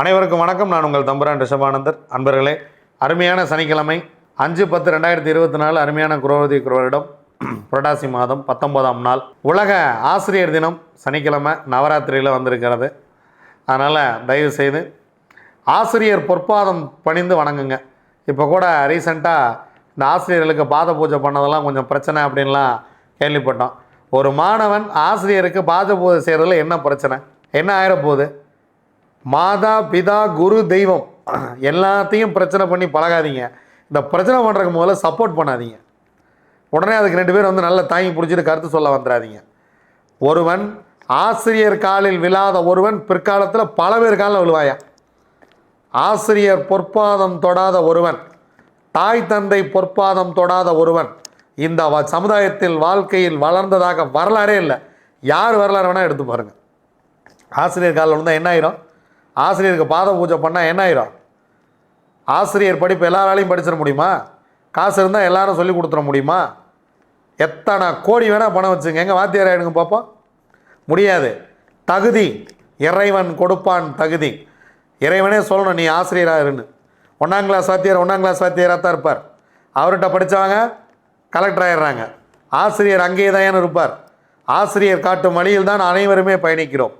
அனைவருக்கும் வணக்கம். நான் உங்கள் தம்புரான் ரிஷபானந்தர். அன்பர்களே அருமையான சனிக்கிழமை அஞ்சு பத்து ரெண்டாயிரத்தி இருபத்தி நாலு அருமையான குரோதி குரோரிடம் புரட்டாசி மாதம் பத்தொன்பதாம் நாள். உலக ஆசிரியர் தினம் சனிக்கிழமை நவராத்திரியில் வந்திருக்கிறது. அதனால் தயவு செய்து ஆசிரியர் பொற்பாதம் பணிந்து வணங்குங்க. இப்போ கூட ரீசெண்டாக இந்த ஆசிரியர்களுக்கு பாத பூஜை பண்ணதெல்லாம் கொஞ்சம் பிரச்சனை அப்படின்லாம் கேள்விப்பட்டோம். ஒரு மாணவன் ஆசிரியருக்கு பாத பூஜை செய்கிறதுல என்ன பிரச்சனை? என்ன ஆகிடப்போகுது மாதா பிதா குரு தெய்வம். எல்லாத்தையும் பிரச்சனை பண்ணி பழகாதீங்க. இந்த பிரச்சனை பண்ணுறதுக்கு முதல்ல சப்போர்ட் பண்ணாதீங்க. உடனே அதுக்கு ரெண்டு பேரும் வந்து நல்லா தாங்கி பிடிச்சிட்டு கருத்து சொல்ல வந்துடாதீங்க. ஒருவன் ஆசிரியர் காலில் விழாத ஒருவன் பிற்காலத்தில் பல பேர் காலில் விழுவாயா? ஆசிரியர் பொற்பாதம் தொடாத ஒருவன் தாய் தந்தை பொற்பாதம் தொடாத ஒருவன் இந்த வ- சமுதாயத்தில் வாழ்க்கையில் வளர்ந்ததாக வரலாறே இல்லை. யார் வரலாறு வேணால் எடுத்து பாருங்கள் ஆசிரியர் காலில் விழுந்தால் என்ன ஆயிரும்? ஆசிரியருக்கு பாத பூஜை பண்ணால் என்ன ஆயிரும்? ஆசிரியர் படிப்பு எல்லாராலையும் படிச்சிட முடியுமா? காசு இருந்தால் எல்லாரும் சொல்லி கொடுத்துட முடியுமா? எத்தனை கோடி வேணால் பணம் வச்சுங்க. எங்கே வாத்தியார் ஆகிடுங்க பார்ப்போம் முடியாது. தகுதி. இறைவன் கொடுப்பான் தகுதி. இறைவனே சொல்லணும் நீ ஆசிரியராக இருன்னு. ஒன்றாம் கிளாஸ் வாத்தியார் ஒன்றாம் கிளாஸ் வாத்தியாராக தான் இருப்பார். அவர்கிட்ட படித்தவங்க கலெக்டர் ஆயிடுறாங்க. ஆசிரியர் அங்கேயே தான் இருப்பார். ஆசிரியர் காட்டும் வழியில் தான் அனைவருமே பயணிக்கிறோம்.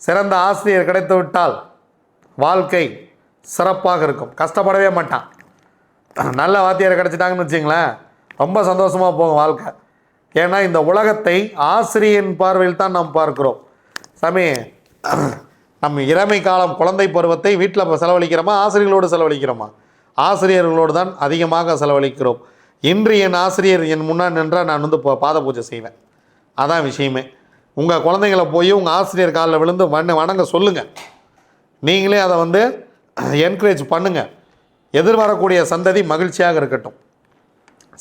சிறந்த ஆசிரியர் கிடைத்து விட்டால் வாழ்க்கை சிறப்பாக இருக்கும். கஷ்டப்படவே மாட்டான். நல்ல வாத்தியார் கிடச்சிட்டாங்கன்னு வச்சிங்களேன் ரொம்ப சந்தோஷமாக போகும் வாழ்க்கை. ஏன்னா இந்த உலகத்தை ஆசிரியரின் பார்வையில் தான் நாம் பார்க்கிறோம். சாமி நம் இளமை காலம் குழந்தை பருவத்தை வீட்டில் செலவழிக்கிறோமா? ஆசிரியர்களோடு செலவழிக்கிறோமா? ஆசிரியர்களோடு தான் அதிகமாக செலவழிக்கிறோம். இன்று என் ஆசிரியர் என் முன்னாடி நின்றால் நான் வந்து பாத பூஜை செய்வேன். அதான் விஷயமே. உங்கள் குழந்தைங்களை போய் உங்கள் ஆசிரியர் காலில் விழுந்து வண வணங்க சொல்லுங்கள் நீங்களே அதை வந்து என்கரேஜ் பண்ணுங்கள் எதிர்வரக்கூடிய சந்ததி மகிழ்ச்சியாக இருக்கட்டும்.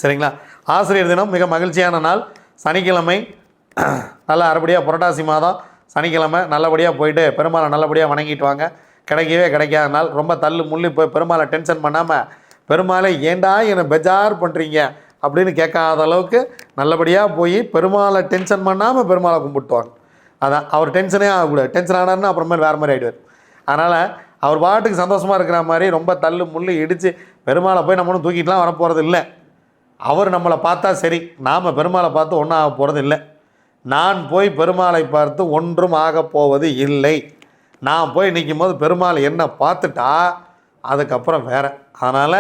சரிங்களா? ஆசிரியர் தினம் மிக மகிழ்ச்சியான நாள். சனிக்கிழமை நல்லா அறுபடியாக புரட்டாசி மாதம். சனிக்கிழமை நல்லபடியாக போயிட்டு பெருமாளை நல்லபடியாக வணங்கிட்டு வாங்க. கிடைக்கவே கிடைக்காத நாள். ரொம்ப தள்ளு முள்ளி போய் பெருமாளை டென்ஷன் பண்ணாமல் பெருமாளை ஏண்டா என்னை பெஜார் பண்ணுறீங்க அப்படின்னு கேட்காத அளவுக்கு நல்லபடியாக போய் பெருமாளை டென்ஷன் பண்ணாமல் பெருமாளை கும்பிட்டுவாங்க. அதான் அவர் டென்ஷனே ஆகக்கூடாது. டென்ஷன் ஆனார்னா அப்புறமேல் வேறு மாதிரி ஆகிடுவார் அதனால் அவர் பாட்டுக்கு சந்தோஷமாக இருக்கிற மாதிரி ரொம்ப தள்ளு முள்ளு இடித்து பெருமாளை போய் நம்மளும் தூக்கிட்டுலாம் வரப்போகிறது இல்லை. அவர் நம்மளை பார்த்தா சரி நாம் பெருமாளை பார்த்து ஒன்றும் ஆக போகிறது இல்லை. நான் போய் பெருமாளை பார்த்து ஒன்றும் ஆகப் போவது இல்லை. நான் போய் நிற்கும் போது பெருமாள் என்ன பார்த்துட்டா அதுக்கப்புறம் வேற. அதனால்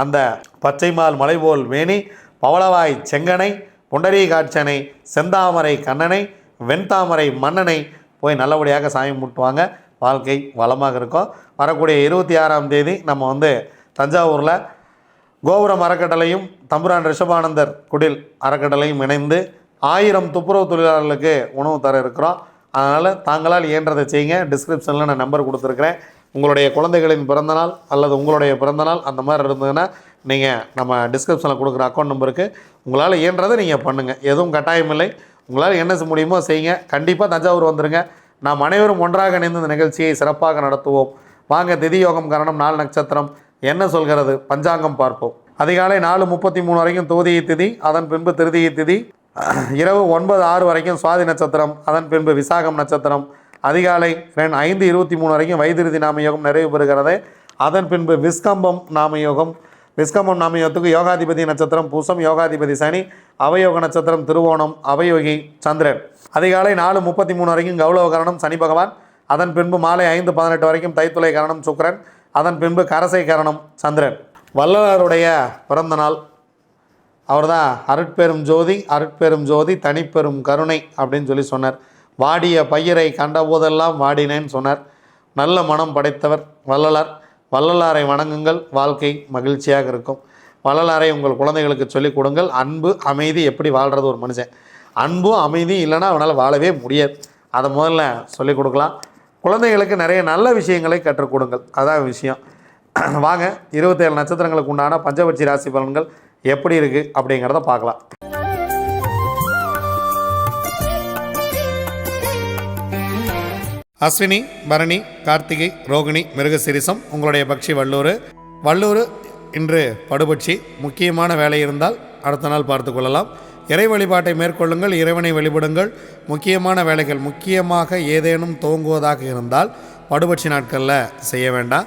அந்த பச்சைமால் மலைபோல் மேனி பவளவாய் செங்கனை புண்டரீகாட்சனை செந்தாமரை கண்ணனை வெண்தாமரை மன்னனை போய் நல்லபடியாக சாமி முட்டுவாங்க வாழ்க்கை வளமாக இருக்கும். வரக்கூடிய இருபத்தி ஆறாம் தேதி நம்ம வந்து தஞ்சாவூரில் கோபுரம் அறக்கட்டளையும் தம்புரான் ரிஷபானந்தர் குடில் அறக்கட்டளையும் இணைந்து ஆயிரம் துப்புரவு தொழிலாளர்களுக்கு உணவு தர இருக்கிறோம். அதனால் தாங்களால் இயன்றதை செய்யுங்க. டிஸ்கிரிப்ஷனில் நான் நம்பர் கொடுத்துருக்குறேன். உங்களுடைய குழந்தைகளின் பிறந்தநாள் அல்லது உங்களுடைய பிறந்தநாள் அந்த மாதிரி இருந்ததுன்னா நீங்கள் நம்ம டிஸ்கிரிப்ஷனில் கொடுக்குற அக்கௌண்ட் நம்பருக்கு உங்களால் இயன்றதை நீங்கள் பண்ணுங்கள் எதுவும் கட்டாயம் இல்லை உங்களால் என்ன செய்ய முடியுமோ செய்யுங்க. கண்டிப்பாக தஞ்சாவூர் வந்துடுங்க நாம் அனைவரும் ஒன்றாக இணைந்து இந்த நிகழ்ச்சியை சிறப்பாக நடத்துவோம். வாங்க திதி யோகம் கரணம் நாள் நட்சத்திரம் என்ன சொல்கிறது? பஞ்சாங்கம் பார்ப்போம். அதிகாலை நாலு முப்பத்தி மூணு வரைக்கும் தோதியை திதி அதன் பின்பு திருதியை திதி. இரவு ஒன்பது ஆறு வரைக்கும் சுவாதி நட்சத்திரம் அதன் பின்பு விசாகம் நட்சத்திரம். அதிகாலை ரெண்டு ஐந்து இருபத்தி மூணு வரைக்கும் வைத்திருதி நாமயோகம் நிறைவு பெறுகிறது. அதன் பின்பு விஸ்கம்பம் நாமயோகம். விஸ்கம்பம் நாமயோகத்துக்கு யோகாதிபதி நட்சத்திரம் பூசம் யோகாதிபதி சனி. அவயோக நட்சத்திரம் திருவோணம் அவயோகி சந்திரன். அதிகாலை நாலு முப்பத்தி மூணு வரைக்கும் கௌளவ கரணம் சனி பகவான். அதன் பின்பு மாலை ஐந்து பதினெட்டு வரைக்கும் தைத்துளை கரணம் சுக்கிரன். அதன் பின்பு கரசை கரணம் சந்திரன். வள்ளலாருடைய பிறந்த நாள். அவர்தான் அருட்பெரும் ஜோதி அருட்பெரும் ஜோதி தனிப்பெரும் கருணை அப்படின்னு சொல்லி சொன்னார். வாடிய பயிரை கண்டபோதெல்லாம் வாடினேன்னு சொன்னார். நல்ல மனம் படைத்தவர் வள்ளலார். வள்ளலாரை வணங்குங்கள். வாழ்க்கை மகிழ்ச்சியாக இருக்கும். வள்ளலாரை உங்கள் குழந்தைகளுக்கு சொல்லிக் கொடுங்கள். அன்பு அமைதி எப்படி வாழ்கிறது ஒரு மனுஷன்? அன்பும் அமைதியும் இல்லைன்னா அவனால் வாழவே முடியாது. அதை முதல்ல சொல்லிக் கொடுக்கலாம். குழந்தைகளுக்கு நிறைய நல்ல விஷயங்களை கற்றுக் கொடுங்கள். அதான் விஷயம். வாங்க இருபத்தேழு நட்சத்திரங்களுக்கு உண்டான பஞ்சபட்சி ராசி பலன்கள் எப்படி இருக்குது அப்படிங்கிறத பார்க்கலாம். அஸ்வினி பரணி கார்த்திகை ரோகிணி மிருகசிரிசம் உங்களுடைய பக்ஷி வள்ளூர். வள்ளூர் இன்று படுபட்சி முக்கியமான வேலை இருந்தால் அடுத்த நாள் பார்த்து கொள்ளலாம். இறை வழிபாட்டை மேற்கொள்ளுங்கள் இறைவனை வழிபடுங்கள். முக்கியமான வேலைகள் முக்கியமாக ஏதேனும் துவங்குவதாக இருந்தால் படுபட்சி நாட்களில் செய்ய வேண்டாம்.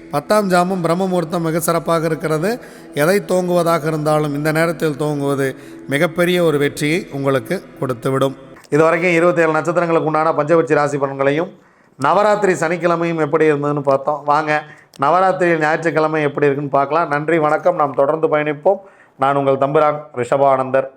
பத்தாம் ஜாமம் பிரம்ம முகூர்த்தம் மிக சிறப்பாக இருக்கிறது. எதை தோங்குவதாக இருந்தாலும் இந்த நேரத்தில் தோங்குவது மிகப்பெரிய ஒரு வெற்றியை உங்களுக்கு கொடுத்துவிடும். இதுவரைக்கும் இருபத்தேழு நட்சத்திரங்களுக்கு உண்டான பஞ்சபட்சி ராசி பலன்களையும் நவராத்திரி சனிக்கிழமையும் எப்படி இருந்ததுன்னு பார்த்தோம். வாங்க நவராத்திரி ஞாயிற்றுக்கிழமை எப்படி இருக்குன்னு பார்க்கலாம். நன்றி வணக்கம். நாம் தொடர்ந்து பயணிப்போம். நான் உங்கள் தம்புரான் ரிஷபானந்தர்.